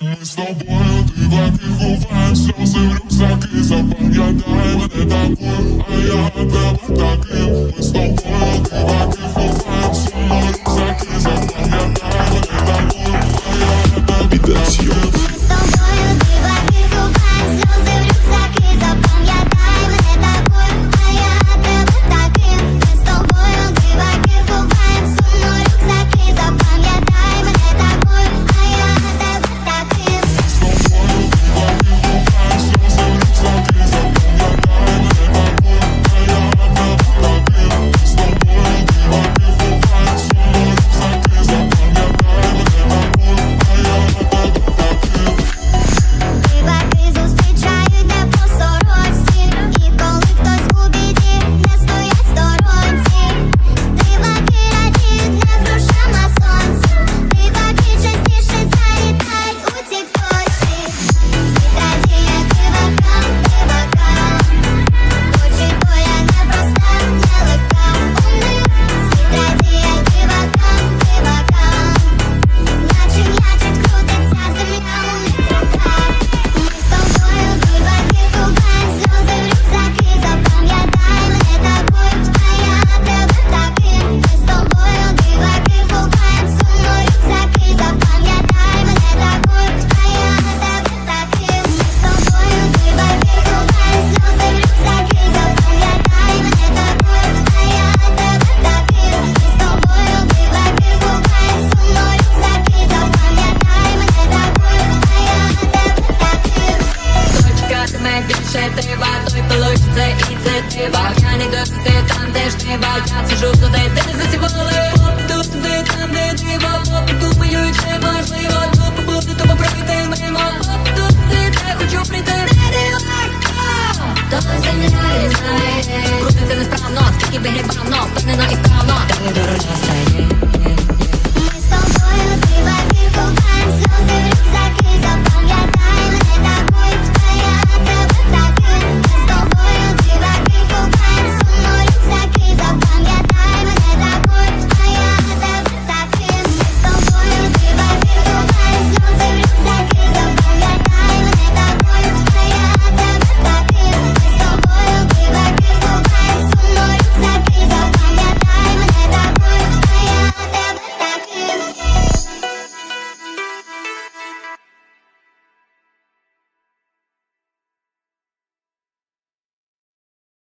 Ми з тобою диваки ховаєм сльози в рюкзаки Запам'ятай мене такою, а я тебе співав Я не ти там, де ж ти бав Я сижу туди, де не засівали Поп тут, туди, там, де диво. Поп тут, мою і це важливо Тупо буде, тупо пройти мимо Поп тут, туди, де хочу прийти. Хто земля знає. Крутиться несправно, скільки вигрібав, но впевнено і вправно Та не дорожа стає.